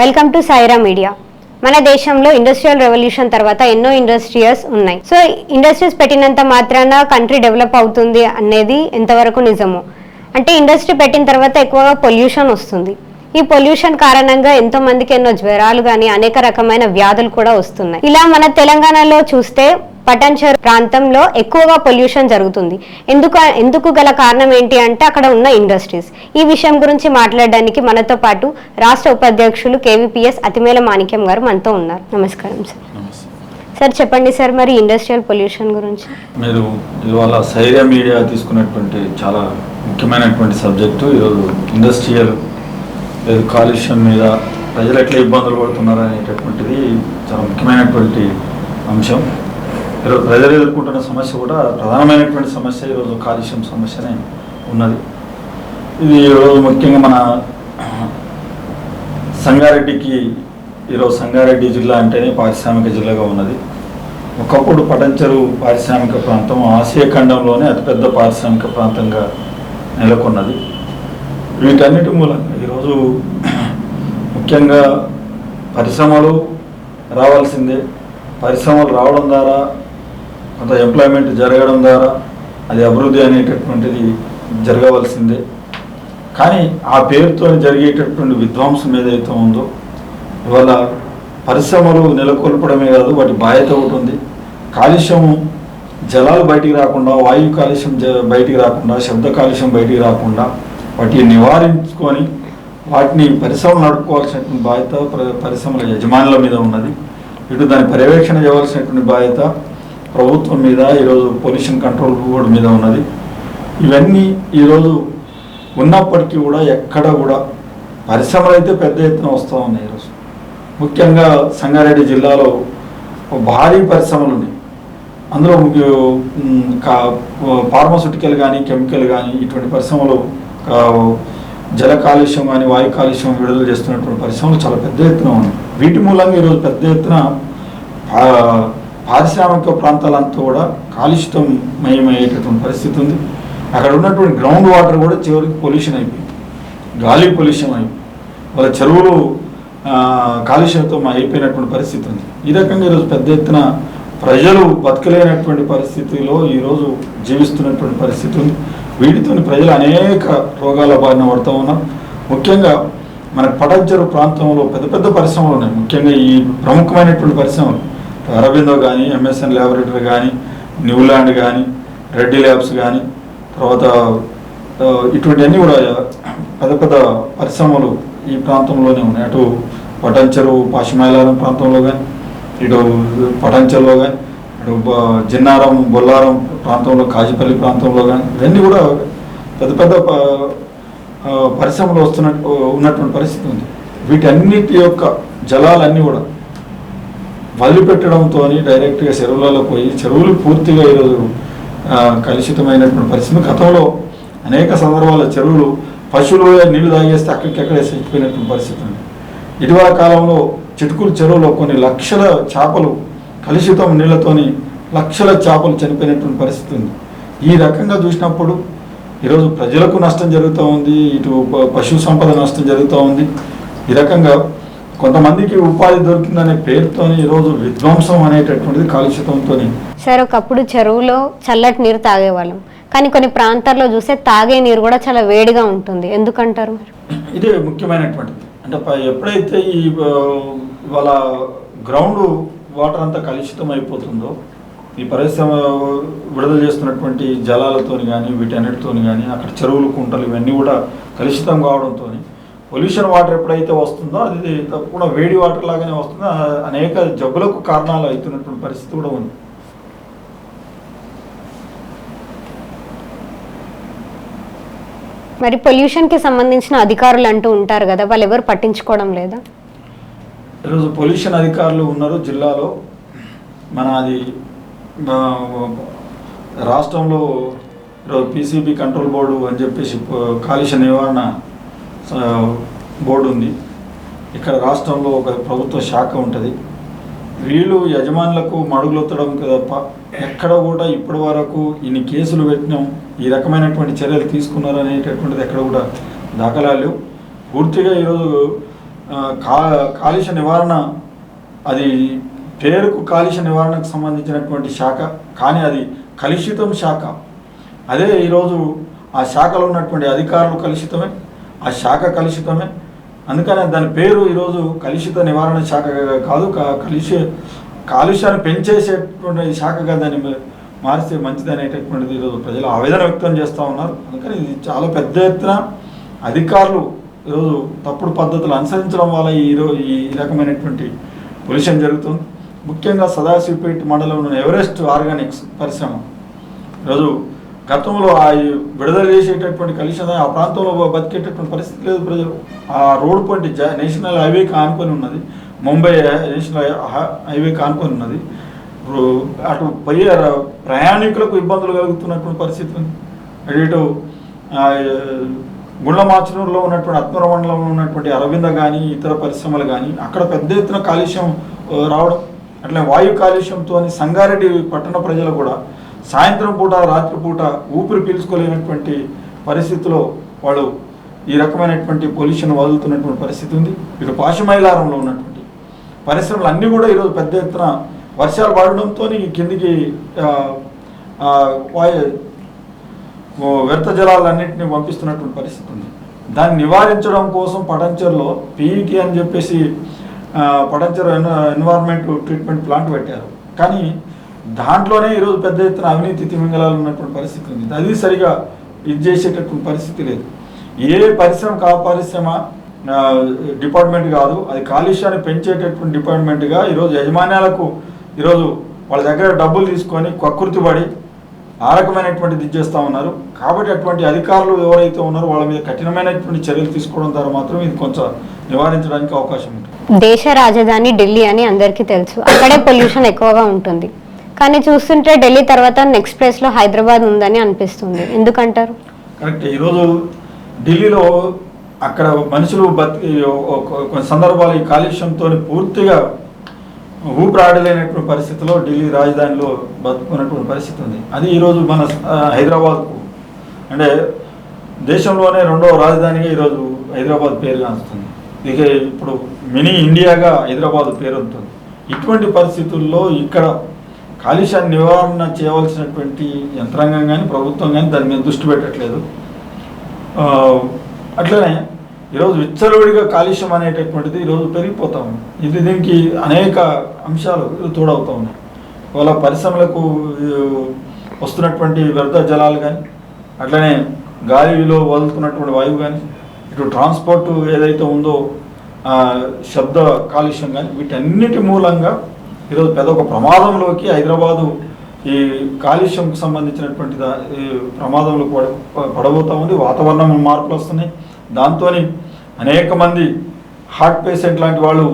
Welcome to Sye Raa media మన దేశంలో industrial revolution తర్వాత ఎన్నో ఇండస్ట్రీస్ ఉన్నాయి. సో ఇండస్ట్రీస్ పెట్టినంత మాత్రాన కంట్రీ డెవలప్ అవుతుంది అనేది ఎంతవరకు నిజము? అంటే ఇండస్ట్రీ పెట్టిన తర్వాత ఎక్కువగా పొల్యూషన్ వస్తుంది. ఈ పొల్యూషన్ కారణంగా ఎంతో మందికి ఎన్నో జ్వరాలు కానీ అనేక రకమైన వ్యాధులు కూడా వస్తున్నాయి. ఇలా మన తెలంగాణలో చూస్తే పటంచర్ ప్రాంతంలో ఎక్కువగా పొల్యూషన్ జరుగుతుంది. ఎందుకు ఎందుకు గల కారణం ఏంటి అంటే అక్కడ ఉన్న ఇండస్ట్రీస్. ఈ విషయం గురించి మాట్లాడడానికి మనతో పాటు రాష్ట్ర ఉపాధ్యక్షులు కేవీపీఎస్ అతిమేల మాణిక్యం గారు మనతో ఉన్నారు. నమస్కారం సార్. సార్ చెప్పండి సార్ మరి ఇండస్ట్రియల్ పొల్యూషన్ గురించి. మీరు ఇవాళ సైరియా మీడియా తీసుకున్నటువంటి చాలా ముఖ్యమైనటువంటి సబ్జెక్టు. ఈరోజు ఇండస్ట్రియల్ కాలుష్యం మీద ప్రజలు ఎట్లా ఇబ్బందులు పడుతున్నారు అనేటటువంటిది చాలా ముఖ్యమైనటువంటి అంశం. ఈరోజు ప్రజలు ఎదుర్కొంటున్న సమస్య కూడా ప్రధానమైనటువంటి సమస్య ఈరోజు కాలుష్యం సమస్యనే ఉన్నది. ఇది ఈరోజు ముఖ్యంగా మన సంగారెడ్డికి ఈరోజు సంగారెడ్డి జిల్లా అంటేనే పారిశ్రామిక జిల్లాగా ఉన్నది. ఒకప్పుడు పటంచెరు పారిశ్రామిక ప్రాంతం ఆసియా ఖండంలోనే అతిపెద్ద పారిశ్రామిక ప్రాంతంగా నెలకొన్నది. వీటన్నిటి మూలంగా ఈరోజు ముఖ్యంగా పరిశ్రమలు రావాల్సిందే. పరిశ్రమలు రావడం ద్వారా కొంత ఎంప్లాయ్మెంట్ జరగడం ద్వారా అది అభివృద్ధి అనేటటువంటిది జరగవలసిందే. కానీ ఆ పేరుతో జరిగేటటువంటి విధ్వంసం ఏదైతే ఉందో ఇవాళ పరిశ్రమలు నెలకొల్పడమే కాదు వాటి బాధ్యత ఒకటి ఉంది. కాలుష్యము జలాలు బయటికి రాకుండా వాయు కాలుష్యం జ- బయటికి రాకుండా శబ్ద కాలుష్యం బయటికి రాకుండా వాటిని నివారించుకొని వాటిని పరిశ్రమలు నడుపుకోవాల్సినటువంటి బాధ్యత పరిశ్రమల యజమానుల మీద ఉన్నది. ఇటు దాని పర్యవేక్షణ చేయవలసినటువంటి బాధ్యత ప్రభుత్వం మీద ఈరోజు పొల్యూషన్ కంట్రోల్ బోర్డు మీద ఉన్నది. ఇవన్నీ ఈరోజు ఉన్నప్పటికీ కూడా ఎక్కడ కూడా పరిశ్రమలు అయితే పెద్ద ఎత్తున వస్తూ ఉన్నాయి ఈరోజు. ముఖ్యంగా సంగారెడ్డి జిల్లాలో భారీ పరిశ్రమలు ఉన్నాయి. అందులో కా- ఫార్మాస్యూటికల్ కానీ కెమికల్ కానీ ఇటువంటి పరిశ్రమలు జల కాలుష్యం కానీ వాయు కాలుష్యం విడుదల చేస్తున్నటువంటి పరిశ్రమలు చాలా పెద్ద ఎత్తున ఉన్నాయి. వీటి మూలంగా ఈరోజు పెద్ద ఎత్తున పారిశ్రామిక ప్రాంతాలంతా కూడా కాలుష్యమయమయ్యేటటువంటి పరిస్థితి ఉంది. అక్కడ ఉన్నటువంటి గ్రౌండ్ వాటర్ కూడా చివరికి పొల్యూషన్ అయిపోయింది. గాలి పొల్యూషన్ అయిపోయింది. వాళ్ళ చెరువులు కాలుష్యంతో అయిపోయినటువంటి పరిస్థితి ఉంది. ఈ రకంగా ఈరోజు పెద్ద ఎత్తున ప్రజలు బతకలేనటువంటి పరిస్థితిలో ఈరోజు జీవిస్తున్నటువంటి పరిస్థితి ఉంది. వీటితో ప్రజలు అనేక రోగాల బారిన పడుతూ ఉన్నారు. ముఖ్యంగా మన పడజ్జరు ప్రాంతంలో పెద్ద పెద్ద పరిశ్రమలు ఉన్నాయి. ముఖ్యంగా ఈ ప్రముఖమైనటువంటి పరిశ్రమలు అరబిందో కానీ ఎంఎస్ఎన్ ల్యాబొరేటరీ కానీ న్యూలాండ్ కానీ రెడ్డి ల్యాబ్స్ కానీ తర్వాత ఇటువంటివన్నీ కూడా పెద్ద పెద్ద పరిశ్రమలు ఈ ప్రాంతంలోనే ఉన్నాయి. అటు పటంచెరు పాశిమైలారం ప్రాంతంలో కానీ ఇటు పటంచెరులో కానీ అటు బ- జిన్నారం బొల్లారం ప్రాంతంలో కాజీపల్లి ప్రాంతంలో కానీ ఇవన్నీ కూడా పెద్ద పెద్ద ప- పరిశ్రమలు వస్తున్నట్టు ఉన్నటువంటి పరిస్థితి ఉంది. వీటన్నిటి యొక్క జలాలన్నీ కూడా వదిలిపెట్టడంతో డైరెక్ట్గా చెరువులలో పోయి చెరువులు పూర్తిగా ఈరోజు కలుషితమైనటువంటి పరిస్థితి. గతంలో అనేక సందర్భాల చెరువులు పశువులు నీళ్ళు తాగేస్తే అక్కడికక్కడే చచ్చిపోయినటువంటి పరిస్థితి ఉంది. ఇటీవల కాలంలో చిటుకులు చెరువులో కొన్ని లక్షల చేపలు కలుషితం నీళ్ళతోని లక్షల చేపలు చనిపోయినటువంటి పరిస్థితి ఉంది. ఈ రకంగా చూసినప్పుడు ఈరోజు ప్రజలకు నష్టం జరుగుతూ ఉంది ఇటు ప- పశు సంపద నష్టం జరుగుతూ ఉంది. ఈ రకంగా కొంతమందికి ఉపాధి దొరికిందనే పేరుతోని ఈరోజు విధ్వంసం అనేటటువంటిది కాలుష్యతంతో సార్ ఒకప్పుడు చెరువులో చల్లటి నీరు తాగేవాళ్ళం. కానీ కొన్ని ప్రాంతాల్లో చూస్తే తాగే నీరు కూడా చాలా వేడిగా ఉంటుంది. ఎందుకంటారు ఇదే ముఖ్యమైనటువంటిది. అంటే ఎప్పుడైతే ఈ ఇవాళ గ్రౌండ్ వాటర్ అంతా కలుషితం అయిపోతుందో ఈ పరిశ్రమ విడుదల చేస్తున్నటువంటి జలాలతోని కానీ వీటన్నిటితోని కానీ అక్కడ చెరువులు కుంటలు ఇవన్నీ కూడా కలుషితం కావడంతో పొల్యూషన్ వాటర్ ఎప్పుడైతే వస్తుందో అది తప్పకుండా వేడి వాటర్ లాగానే వస్తుందో అనేక జబ్బులకు కారణాలు అవుతున్నటువంటి పరిస్థితి కూడా ఉంది. మరి పొల్యూషన్కి సంబంధించిన అధికారులు అంటూ ఉంటారు కదా వాళ్ళు ఎవరు పట్టించుకోవడం లేదా? ఈరోజు పొల్యూషన్ అధికారులు ఉన్నారు జిల్లాలో. మన అది రాష్ట్రంలో ఈరోజు పీసీబీ కంట్రోల్ బోర్డు అని చెప్పేసి కాలుష్య నివారణ బోర్డు ఉంది. ఇక్కడ రాష్ట్రంలో ఒక ప్రభుత్వ శాఖ ఉంటుంది. వీళ్ళు యజమానులకు మడుగులొత్తడం తప్ప ఎక్కడ కూడా ఇప్పటి వరకు ఇన్ని కేసులు పెట్టినాం ఈ రకమైనటువంటి చర్యలు తీసుకున్నారు అనేటటువంటిది ఎక్కడ కూడా దాఖలాలు పూర్తిగా ఈరోజు కా కాలుష్య నివారణ అది పేరుకు కాలుష్య నివారణకు సంబంధించినటువంటి శాఖ కానీ అది కలుషితం శాఖ. అదే ఈరోజు ఆ శాఖలో ఉన్నటువంటి అధికారులు కలుషితమే. ఆ శాఖ కలుషితమే. అందుకనే దాని పేరు ఈరోజు కలుషిత నివారణ శాఖ కాదు కలుషి కాలుష్యాన్ని పెంచేసేటువంటి శాఖగా దాన్ని మారిస్తే మంచిది అనేటటువంటిది ఈరోజు ప్రజలు ఆవేదన వ్యక్తం చేస్తూ ఉన్నారు. అందుకని ఇది చాలా పెద్ద ఎత్తున అధికారులు ఈరోజు తప్పుడు పద్ధతులు అనుసరించడం వల్ల ఈరోజు ఈ రకమైనటువంటి పొల్యూషన్ జరుగుతుంది. ముఖ్యంగా సదాశివపేట మండలంలోని ఎవరెస్ట్ ఆర్గానిక్స్ పరిశ్రమ ఈరోజు గతంలో ఆ విడుదల చేసేటటువంటి కలిసిన ఆ ప్రాంతంలో బతికేటటువంటి పరిస్థితి లేదు ప్రజలు. ఆ రోడ్ పాయింట్ నేషనల్ హైవేకి ఆనుకొని ఉన్నది. ముంబై నేషనల్ హైవే హైవేకి ఆనుకొని ఉన్నది అటు పోయే ప్రయాణికులకు ఇబ్బందులు కలుగుతున్నటువంటి పరిస్థితి ఉంది. అటు ఇటు ఆ, ఉన్నటువంటి అత్మర మండలంలో ఉన్నటువంటి అరవింద కానీ ఇతర పరిశ్రమలు కానీ అక్కడ పెద్ద ఎత్తున కాలుష్యం రావడం అట్లా వాయు కాలుష్యంతో సంగారెడ్డి పట్టణ ప్రజలు కూడా సాయంత్రం పూట రాత్రిపూట ఊపిరి పీల్చుకోలేనటువంటి పరిస్థితిలో వాళ్ళు ఈ రకమైనటువంటి పొల్యూషన్ వదులుతున్నటువంటి పరిస్థితి ఉంది. ఇటు పాశమైలారంలో ఉన్నటువంటి పరిశ్రమలు అన్నీ కూడా ఈరోజు పెద్ద ఎత్తున వర్షాలు పడడంతో కిందికి వ్యర్థ జలాలన్నింటినీ పంపిస్తున్నటువంటి పరిస్థితి ఉంది. దాన్ని నివారించడం కోసం పటంచర్లో పీఈటీ అని చెప్పేసి ఆ, పటంచర్ ఎన్ ట్రీట్మెంట్ ప్లాంట్ పెట్టారు. కానీ దాంట్లోనే ఈరోజు పెద్ద ఎత్తున అవినీతి తిమింగళాలు ఉన్నటువంటి పరిస్థితి ఉంది. అది సరిగా ఇది చేసేటటువంటి పరిస్థితి లేదు. ఏ పరిశ్రమ కా పరిశ్రమ డిపార్ట్మెంట్ కాదు అది కాలుష్యాన్ని పెంచేటటువంటి డిపార్ట్మెంట్గా ఈరోజు యజమాన్యాలకు ఈరోజు వాళ్ళ దగ్గర డబ్బులు తీసుకొని కకృతి పడి ఆ రకమైనటువంటిది ఇది చేస్తూ ఉన్నారు. కాబట్టి అటువంటి అధికారులు ఎవరైతే ఉన్నారో వాళ్ళ మీద కఠినమైనటువంటి చర్యలు తీసుకోవడం ద్వారా మాత్రం ఇది కొంచెం నివారించడానికి అవకాశం ఉంటుంది. దేశ రాజధాని ఢిల్లీ అని అందరికీ తెలుసు. అక్కడే పొల్యూషన్ ఎక్కువగా ఉంటుంది. కానీ చూస్తుంటే ఢిల్లీ తర్వాత నెక్స్ట్ ప్లేస్లో హైదరాబాద్ ఉందని అనిపిస్తుంది. ఎందుకంటారు? కరెక్ట్. ఈరోజు ఢిల్లీలో అక్కడ మనుషులు బతికి ఒక- కొన్ని సందర్భాలు ఈ కాలుష్యంతో పూర్తిగా ఊపిరాడలేనటువంటి పరిస్థితిలో ఢిల్లీ రాజధానిలో బతుకున్నటువంటి పరిస్థితి ఉంది. అది ఈరోజు మన హైదరాబాద్కు. అంటే దేశంలోనే రెండవ రాజధానిగా ఈరోజు హైదరాబాద్ పేరు వస్తుంది ఇక ఇప్పుడు మినీ ఇండియాగా హైదరాబాద్ పేరు ఉంటుంది ఇటువంటి పరిస్థితుల్లో ఇక్కడ కాలుష్యాన్ని నివారణ చేయవలసినటువంటి యంత్రాంగం కానీ ప్రభుత్వం కానీ దాని మీద దృష్టి పెట్టట్లేదు. అట్లనే ఈరోజు విచ్చలవిడిగా కాలుష్యం అనేటటువంటిది ఈరోజు పెరిగిపోతా ఉంది. ఇది దీనికి అనేక అంశాలు తోడవుతూ ఉన్నాయి వాళ్ళ పరిశ్రమలకు వస్తున్నటువంటి వ్యర్థ జలాలు కానీ అట్లనే గాలిలో వదులుతున్నటువంటి వాయువు కానీ ఇటు ట్రాన్స్పోర్ట్ ఏదైతే ఉందో శబ్ద కాలుష్యం కానీ వీటన్నిటి మూలంగా ఈరోజు పెద్ద ఒక ప్రమాదంలోకి హైదరాబాదు ఈ కాలుష్యంకు సంబంధించినటువంటి దా- ఈ ప్రమాదంలో పడ పడబోతా ఉంది. వాతావరణం మార్పులు వస్తున్నాయి. దాంతో అనేక మంది హార్ట్ పేషెంట్ లాంటి వాళ్ళు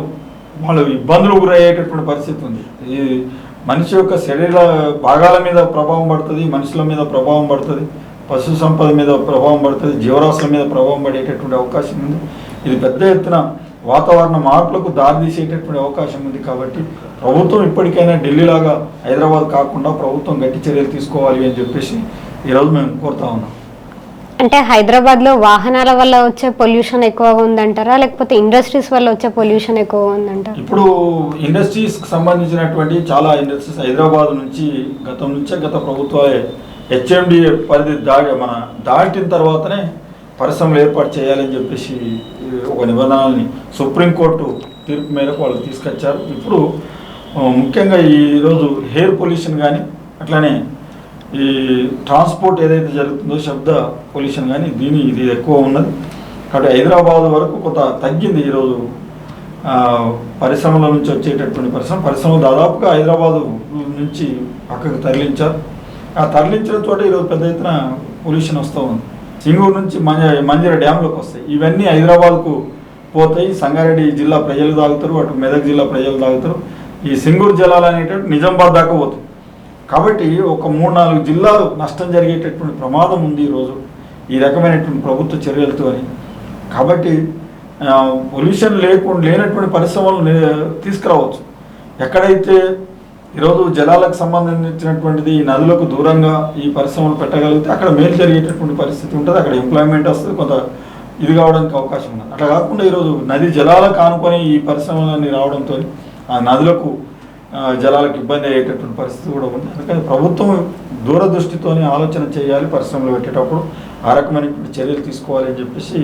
వాళ్ళు ఇబ్బందులు గురయ్యేటటువంటి పరిస్థితి ఉంది. ఈ మనిషి యొక్క శరీర భాగాల మీద ప్రభావం పడుతుంది మనుషుల మీద ప్రభావం పడుతుంది పశు సంపద మీద ప్రభావం పడుతుంది జీవరాశుల మీద ప్రభావం పడేటటువంటి అవకాశం ఉంది. ఇది పెద్ద ఎత్తున వాతావరణ మార్పులకు దారితీసేటటువంటి అవకాశం ఉంది కాబట్టి ప్రభుత్వం ఇప్పటికైనా ఢిల్లీలాగా హైదరాబాద్ కాకుండా ప్రభుత్వం గట్టి చర్యలు తీసుకోవాలి అని చెప్పేసి ఈరోజు మేము కోరుతా ఉన్నాం. అంటే హైదరాబాద్లో వాహనాల వల్ల వచ్చే పొల్యూషన్ ఎక్కువగా ఉందంటారా? లేకపోతే ఇండస్ట్రీస్ వల్ల వచ్చే పొల్యూషన్ ఎక్కువగా ఉందంటారా? ఇప్పుడు ఇండస్ట్రీస్కి సంబంధించినటువంటి చాలా ఇండస్ట్రీస్ హైదరాబాద్ నుంచి గతం నుంచే గత ప్రభుత్వాలే హెచ్ఎండి పరిధి దాటి మన దాటిన తర్వాతనే పరిశ్రమలు ఏర్పాటు చేయాలని చెప్పేసి ఒక నిబంధనల్ని సుప్రీంకోర్టు తీర్పు మేరకు వాళ్ళు తీసుకొచ్చారు. ఇప్పుడు ముఖ్యంగా ఈరోజు హెయిర్ పొల్యూషన్ కానీ అట్లానే ఈ ట్రాన్స్పోర్ట్ ఏదైతే జరుగుతుందో శబ్ద పొల్యూషన్ కానీ దీని ఇది ఎక్కువ ఉన్నది. కాబట్టి హైదరాబాద్ వరకు కొంత తగ్గింది ఈరోజు పరిశ్రమల నుంచి వచ్చేటటువంటి పరిశ్రమ పరిశ్రమలు దాదాపుగా హైదరాబాదు నుంచి పక్కకు తరలించారు. ఆ తరలించిన చోట ఈరోజు పెద్ద ఎత్తున పొల్యూషన్ వస్తూ ఉంది. సింగూరు నుంచి మంజ మంజర డ్యాంలోకి వస్తాయి. ఇవన్నీ హైదరాబాద్కు పోతాయి. సంగారెడ్డి జిల్లా ప్రజలు తాగుతారు అటు మెదక్ జిల్లా ప్రజలు తాగుతారు. ఈ సింగూరు జలాలు అనేటువంటి నిజామాబాద్ దాకా పోతుంది కాబట్టి ఒక మూడు నాలుగు జిల్లాలు నష్టం జరిగేటటువంటి ప్రమాదం ఉంది ఈరోజు ఈ రకమైనటువంటి ప్రభుత్వ చర్యలతో అని. కాబట్టి పొల్యూషన్ లేకుండా లేనటువంటి పరిశ్రమలు తీసుకురావచ్చు. ఎక్కడైతే ఈరోజు జలాలకు సంబంధించినటువంటిది ఈ నదులకు దూరంగా ఈ పరిశ్రమలు పెట్టగలిగితే అక్కడ మేలు జరిగేటటువంటి పరిస్థితి ఉంటుంది. అక్కడ ఎంప్లాయ్మెంట్ వస్తుంది. కొంత ఇది కావడానికి అవకాశం ఉన్నది. అట్లా కాకుండా ఈరోజు నది జలాలకు ఆనుకొని ఈ పరిశ్రమలన్నీ రావడంతో ఆ నదులకు జలాలకు ఇబ్బంది అయ్యేటటువంటి పరిస్థితి కూడా ఉంది. అందుకని ప్రభుత్వం దూరదృష్టితోనే ఆలోచన చేయాలి పరిశ్రమలు పెట్టేటప్పుడు ఆ రకమైనటువంటి చర్యలు తీసుకోవాలి అని చెప్పేసి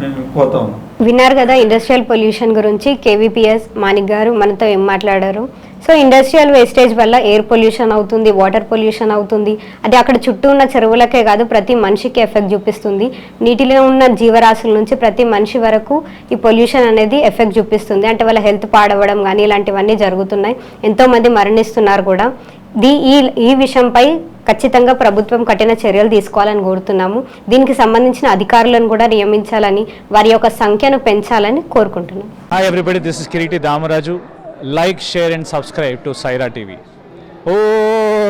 మేము కోతా ఉన్నాం. విన్నారు కదా ఇండస్ట్రియల్ పొల్యూషన్ గురించి. కేవీపీఎస్ మాణిక్ గారు మనతో ఏం మాట్లాడారు? సో ఇండస్ట్రియల్ వేస్టేజ్ వల్ల ఎయిర్ పొల్యూషన్ అవుతుంది వాటర్ పొల్యూషన్ అవుతుంది. అది అక్కడ చుట్టూ ఉన్న చెరువులకే కాదు ప్రతి మనిషికి ఎఫెక్ట్ చూపిస్తుంది. నీటిలో ఉన్న జీవరాశుల నుంచి ప్రతి మనిషి వరకు ఈ పొల్యూషన్ అనేది ఎఫెక్ట్ చూపిస్తుంది. అంటే వాళ్ళ హెల్త్ పాడవడం కానీ ఇలాంటివన్నీ జరుగుతున్నాయి. ఎంతోమంది మరణిస్తున్నారు కూడా. దీ ఈ ఈ విషయంపై ఖచ్చితంగా ప్రభుత్వం కఠిన చర్యలు తీసుకోవాలని కోరుతున్నాము దీనికి సంబంధించిన అధికారులను కూడా నియమించాలని వారి యొక్క సంఖ్యను పెంచాలని కోరుకుంటున్నాం Hi everybody, this is Kiriti Damaraju. Like, share and subscribe to Sye Raa TV. Oh,